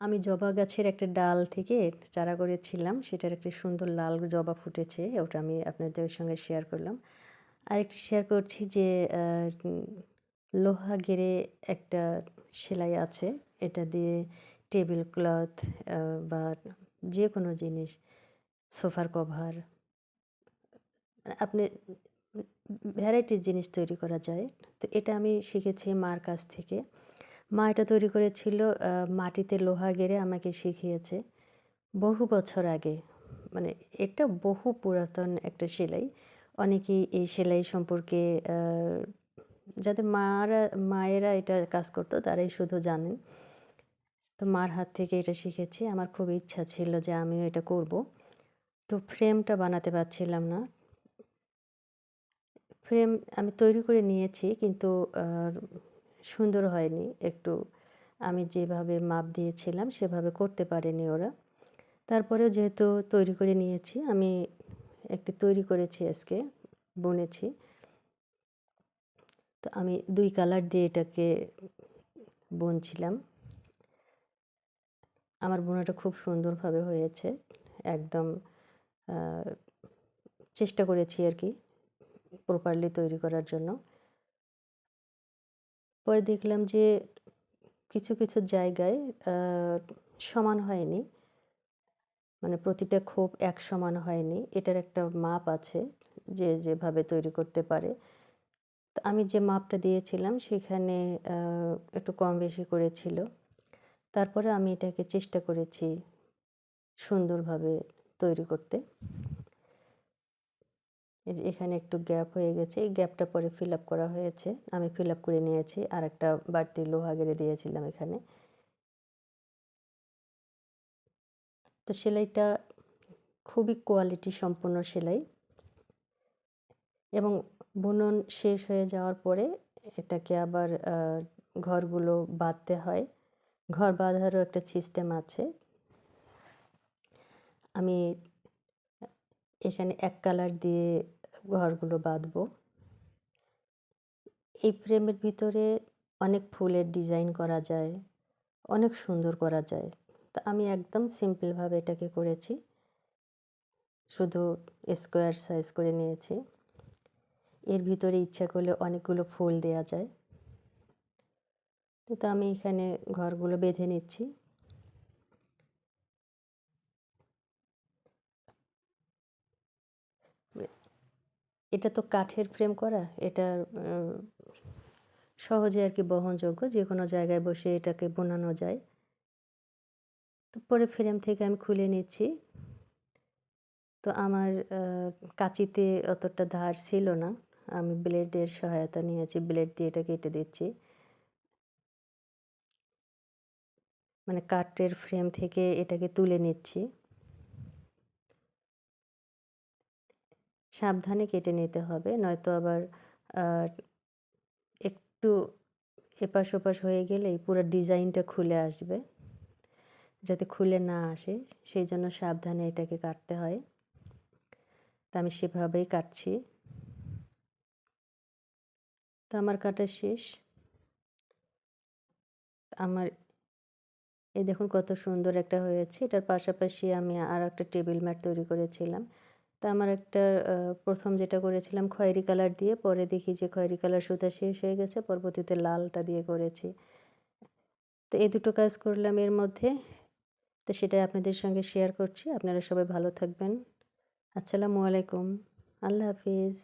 আমি জবা গাছের একটা ডাল থেকে চারা করেছিলাম। সেটার একটি সুন্দর লাল জবা ফুটেছে, ওটা আমি আপনাদের সঙ্গে শেয়ার করলাম। আরেকটি শেয়ার করছি যে লোহা গেরে একটা সেলাই আছে। এটা দিয়ে টেবিল ক্লথ বা যে কোনো জিনিস, সোফার কভার আপনি ভ্যারাইটিস জিনিস তৈরি করা যায়। তো এটা আমি শিখেছি মার কাছ থেকে। মা এটা তৈরি করেছিল মাটিতে লোহা গেড়ে আমাকে শিখিয়েছে। বহু বছর আগে মানে এটা বহু পুরাতন একটা সেলাই। অনেকেই এই সেলাই সম্পর্কে যাদের মারা, মায়েরা এটা কাজ করতো, তারাই শুধু জানেন। তো মার হাত থেকে এটা শিখেছি। আমার খুব ইচ্ছা ছিল যে আমিও এটা করব। তো ফ্রেমটা বানাতে পারছিলাম না। ফ্রেম আমি তৈরি করে নিয়েছি, কিন্তু সুন্দর হয়নি। একটু আমি যেভাবে মাপ দিয়েছিলাম, সেভাবে করতে পারেনি ওরা। তারপরেও যেহেতু তৈরি করে নিয়েছি, আমি একটি তৈরি করেছি আজকে, বুনেছি। তো আমি দুই কালার দিয়ে এটাকে বুনছিলাম। আমার বোনাটা খুব সুন্দরভাবে হয়েছে, একদম চেষ্টা করেছি আর কি প্রপারলি তৈরি করার জন্য। পরে দেখলাম যে কিছু কিছু জায়গায় সমান হয়নি। মানে প্রতিটা ক্ষোভ এক সমান হয়নি। এটার একটা মাপ আছে যে যেভাবে তৈরি করতে পারে। আমি যে মাপটা দিয়েছিলাম সেখানে একটু কম বেশি করেছিল। তারপরে আমি এটাকে চেষ্টা করেছি সুন্দরভাবে তৈরি করতে। এই যে এখানে একটু গ্যাপ হয়ে গেছে, এই গ্যাপটা পরে ফিল আপ করা হয়েছে। আমি ফিল আপ করে নিয়েছি আর একটা বাড়তি লোহা গেড়ে দিয়েছিলাম এখানে। তো সেলাইটা খুবই কোয়ালিটি সম্পন্ন সেলাই। এবং বুনন শেষ হয়ে যাওয়ার পরে এটাকে আবার ঘরগুলো বাঁধতে হয়। ঘর বাঁধারও একটা সিস্টেম আছে। আমি এখানে এক কালার দিয়ে ঘরগুলো বাঁধবো। এই ফ্রেমের ভিতরে অনেক ফুলের ডিজাইন করা যায়, অনেক সুন্দর করা যায়। তা আমি একদম সিম্পলভাবে এটাকে করেছি। শুধু স্কোয়ার সাইজ করে নিয়েছি। এর ভিতরে ইচ্ছা করলে অনেকগুলো ফুল দেয়া যায়। তো আমি এখানে ঘরগুলো বেঁধে নিচ্ছি। এটা তো কাঠের ফ্রেম করা এটা সহজে আর কি বহনযোগ্য যে কোনো জায়গায় বসে এটাকে বোনানো যায়। তো পরে ফ্রেম থেকে আমি খুলে নিচ্ছি। তো আমার কাঁচিতে অতটা ধার ছিল না। আমি ব্লেডের সহায়তা নিয়েছি ব্লেড দিয়ে এটা কেটে দিচ্ছি। মানে কাঠের ফ্রেম থেকে এটাকে তুলে নিচ্ছি। সাবধানে কেটে নিতে হবে। নয়তো আবার একটু এপাশ ওপাশ হয়ে গেলেই পুরো ডিজাইনটা খুলে আসবে। যাতে খুলে না আসে, সেই জন্য সাবধানে এটাকে কাটতে হয়। তা আমি সেভাবেই কাটছি। তো আমার কাটা শেষ। আমার, এই দেখুন কত সুন্দর একটা হয়েছে। এটার পাশাপাশি আমি আর একটা টেবিল ম্যাট তৈরি করেছিলাম। তা আমার একটা প্রথম যেটা করেছিলাম খয়েরি কালার দিয়ে, পরে দেখি যে খয়েরি কালার সুতা শেষ হয়ে গেছে, পরবর্তীতে লালটা দিয়ে করেছি। তো এই দুটো কাজ করলাম এর মধ্যে। তো সেটাই আপনাদের সঙ্গে শেয়ার করছি। আপনারা সবাই ভালো থাকবেন। আসসালামু আলাইকুম। আল্লাহ হাফিজ।